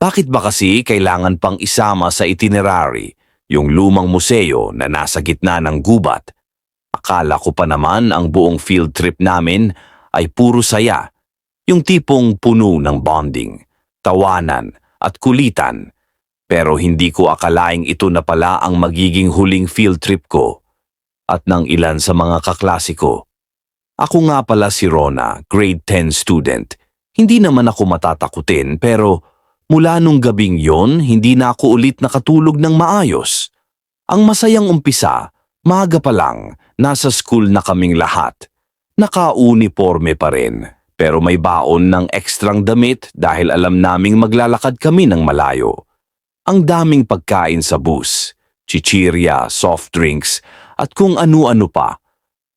Bakit ba kasi kailangan pang isama sa itinerary yung lumang museo na nasa gitna ng gubat? Akala ko pa naman ang buong field trip namin ay puro saya. Yung tipong puno ng bonding, tawanan at kulitan. Pero hindi ko akalaing ito na pala ang magiging huling field trip ko at ng ilan sa mga kaklasiko. Ako nga pala si Rona, grade 10 student. Hindi naman ako matatakutin pero mula nung gabing yon hindi na ako ulit nakatulog ng maayos. Ang masayang umpisa, maaga pa lang, nasa school na kaming lahat. Naka-uniforme pa rin, pero may baon ng ekstrang damit dahil alam naming maglalakad kami ng malayo. Ang daming pagkain sa bus, chichirya, soft drinks, at kung ano-ano pa.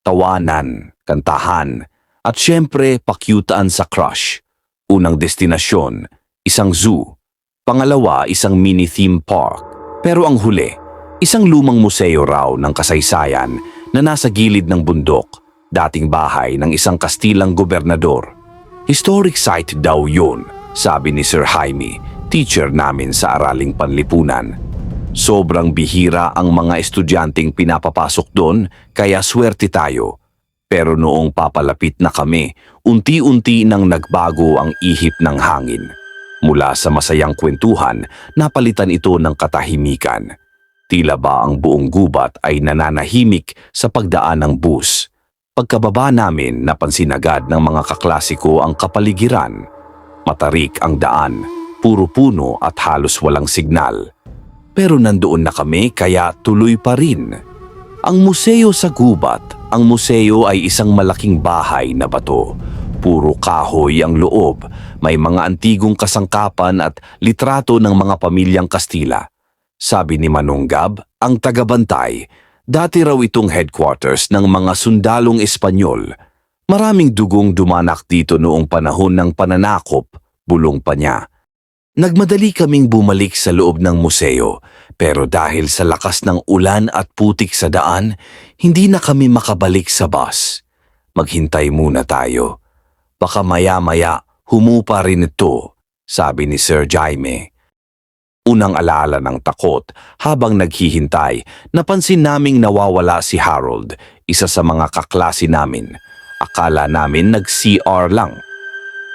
Tawanan, kantahan, at syempre pakyutaan sa crush. Unang destinasyon, isang zoo. Pangalawa, isang mini theme park. Pero ang huli, isang lumang museo raw ng kasaysayan na nasa gilid ng bundok, dating bahay ng isang kastilang gobernador. Historic site daw yun, sabi ni Sir Jaime, teacher namin sa araling panlipunan. Sobrang bihira ang mga estudyanteng pinapapasok doon kaya swerte tayo. Pero noong papalapit na kami, unti-unti nang nagbago ang ihip ng hangin. Mula sa masayang kwentuhan, napalitan ito ng katahimikan. Tila ba ang buong gubat ay nananahimik sa pagdaan ng bus. Pagkababa namin, napansin agad ng mga kaklasiko ang kapaligiran. Matarik ang daan, puro puno at halos walang signal. Pero nandoon na kami kaya tuloy pa rin. Ang museo sa gubat, ang museo ay isang malaking bahay na bato. Puro kahoy ang loob, may mga antigong kasangkapan at litrato ng mga pamilyang Kastila. Sabi ni Manunggab, ang tagabantay, dati raw itong headquarters ng mga sundalong Espanyol. Maraming dugong dumanak dito noong panahon ng pananakop, bulong pa niya. Nagmadali kaming bumalik sa loob ng museo, pero dahil sa lakas ng ulan at putik sa daan, hindi na kami makabalik sa bus. Maghintay muna tayo. Baka maya-maya humupa rin ito, sabi ni Sir Jaime. Unang alaala ng takot habang naghihintay, napansin naming nawawala si Harold, isa sa mga kaklase namin. Akala namin nag-CR lang.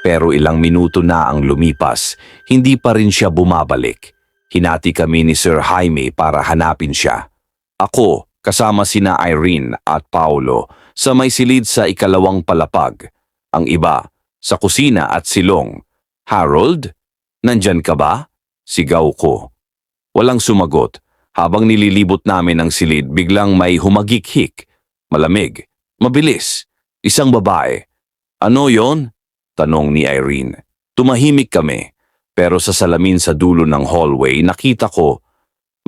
Pero ilang minuto na ang lumipas, hindi pa rin siya bumabalik. Hinati kami ni Sir Jaime para hanapin siya. Ako, kasama sina Irene at Paulo, sa may silid sa ikalawang palapag. Ang iba, sa kusina at silong. Harold, nandyan ka ba? Sigaw ko. Walang sumagot. Habang nililibot namin ang silid, biglang may humagikhik. Malamig. Mabilis. Isang babae. Ano yon? Tanong ni Irene. Tumahimik kami. Pero sa salamin sa dulo ng hallway, nakita ko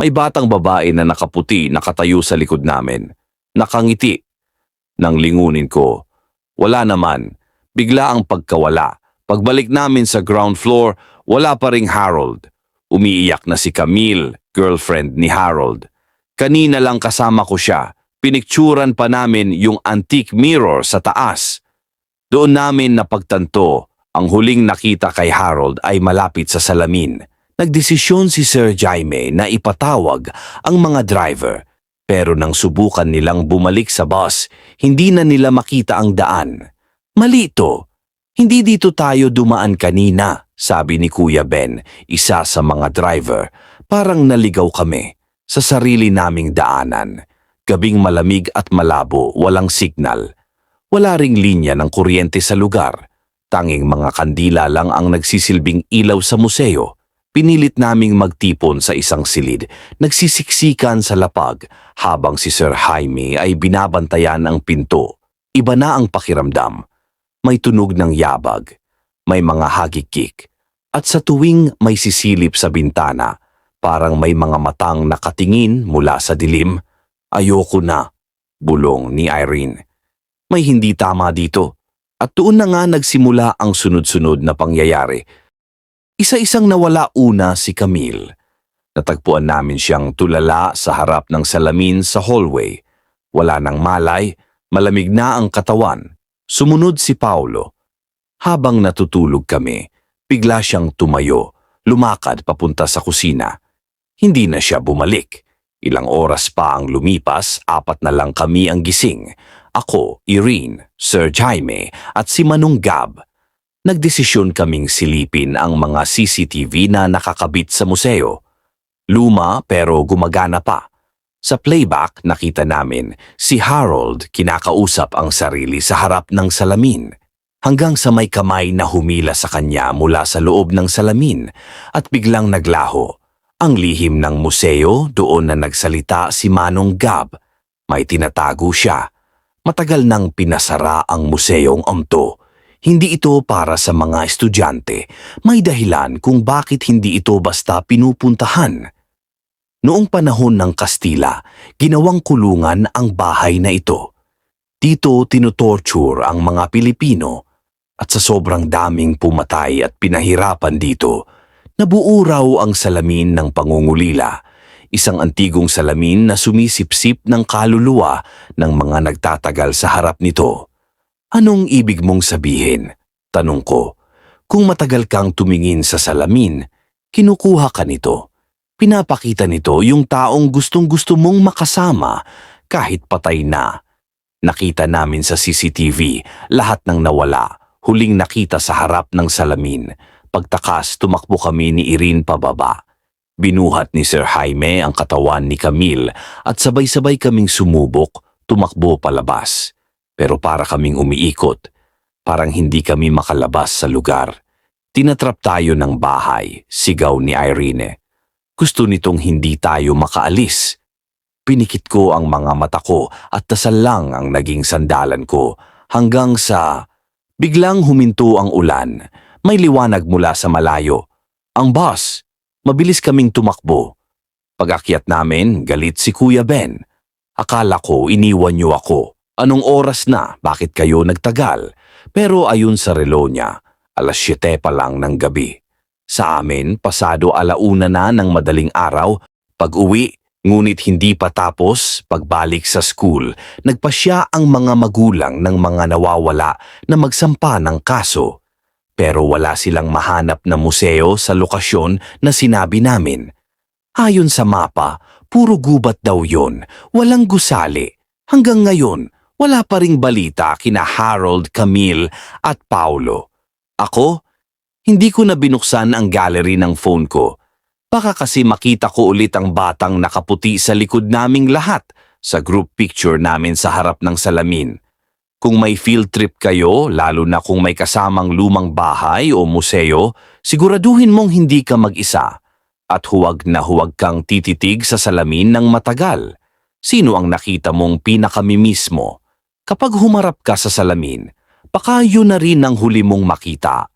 may batang babae na nakaputi nakatayo sa likod namin. Nakangiti. Nang lingunin ko, wala naman. Bigla ang pagkawala. Pagbalik namin sa ground floor, wala pa ring Harold. Umiiyak na si Camille, girlfriend ni Harold. Kanina lang kasama ko siya. Pinikturan pa namin yung antique mirror sa taas. Doon namin napagtanto ang huling nakita kay Harold ay malapit sa salamin. Nagdesisyon si Sir Jaime na ipatawag ang mga driver. Pero nang subukan nilang bumalik sa bus, hindi na nila makita ang daan. Mali ito. Hindi dito tayo dumaan kanina, sabi ni Kuya Ben, isa sa mga driver. Parang naligaw kami sa sarili naming daanan. Gabing malamig at malabo, walang signal. Wala ring linya ng kuryente sa lugar. Tanging mga kandila lang ang nagsisilbing ilaw sa museo. Pinilit naming magtipon sa isang silid, nagsisiksikan sa lapag habang si Sir Jaime ay binabantayan ang pinto. Iba na ang pakiramdam. May tunog ng yabag, may mga hagikik, at sa tuwing may sisilip sa bintana, parang may mga matang nakatingin mula sa dilim. Ayoko na, bulong ni Irene. May hindi tama dito. At doon na nga nagsimula ang sunod-sunod na pangyayari. Isa-isang nawala una si Camille. Natagpuan namin siyang tulala sa harap ng salamin sa hallway. Wala nang malay, malamig na ang katawan. Sumunod si Paulo. Habang natutulog kami, bigla siyang tumayo. lumakad papunta sa kusina. Hindi na siya bumalik. Ilang oras pa ang lumipas, apat na lang kami ang gising. Ako, Irene, Sir Jaime at si Manong Gab. Nagdesisyon kaming silipin ang mga CCTV na nakakabit sa museo. Luma pero gumagana pa. Sa playback nakita namin si Harold kinakausap ang sarili sa harap ng salamin hanggang sa may kamay na humila sa kanya mula sa loob ng salamin at biglang naglaho. Ang lihim ng museo doon na nagsalita si Manong Gab. May tinatago siya. Matagal nang pinasara ang museong amto. Hindi ito para sa mga estudyante. May dahilan kung bakit hindi ito basta pinupuntahan. Noong panahon ng Kastila, ginawang kulungan ang bahay na ito. Dito tinutorture ang mga Pilipino at sa sobrang daming pumatay at pinahirapan dito, nabuo raw ang salamin ng pangungulila, isang antigong salamin na sumisipsip ng kaluluwa ng mga nagtatagal sa harap nito. Anong ibig mong sabihin? Tanong ko. Kung matagal kang tumingin sa salamin, kinukuha ka nito. Pinapakita nito yung taong gustong-gusto mong makasama kahit patay na. Nakita namin sa CCTV lahat ng nawala, huling nakita sa harap ng salamin. Pagtakas, tumakbo kami ni Irene pababa. Binuhat ni Sir Jaime ang katawan ni Camille at sabay-sabay kaming sumubok, tumakbo palabas. Pero para kaming umiikot, parang hindi kami makalabas sa lugar. Tinatrap tayo ng bahay, sigaw ni Irene. Gusto nitong hindi tayo makaalis. Pinikit ko ang mga mata ko at dasal lang ang naging sandalan ko hanggang sa biglang huminto ang ulan. May liwanag mula sa malayo. Ang boss, mabilis kaming tumakbo. Pag-akyat namin, galit si Kuya Ben. Akala ko iniwan niyo ako. Anong oras na? Bakit kayo nagtagal? Pero ayun sa relo niya, alas 7 pa lang ng gabi. Sa amin, pasado alauna na ng madaling araw, pag-uwi, ngunit hindi pa tapos, pagbalik sa school, nagpasya ang mga magulang ng mga nawawala na magsampa ng kaso. Pero wala silang mahanap na museo sa lokasyon na sinabi namin. Ayon sa mapa, puro gubat daw yon, walang gusali. Hanggang ngayon, wala pa ring balita kina Harold, Camille at Paulo. Ako, hindi ko na binuksan ang gallery ng phone ko. Baka kasi makita ko ulit ang batang nakaputi sa likod naming lahat sa group picture namin sa harap ng salamin. Kung may field trip kayo, lalo na kung may kasamang lumang bahay o museo, siguraduhin mong hindi ka mag-isa. At huwag na huwag kang tititig sa salamin ng matagal. Sino ang nakita mong pinakamimismo? Kapag humarap ka sa salamin, baka yun na rin ang huli mong makita.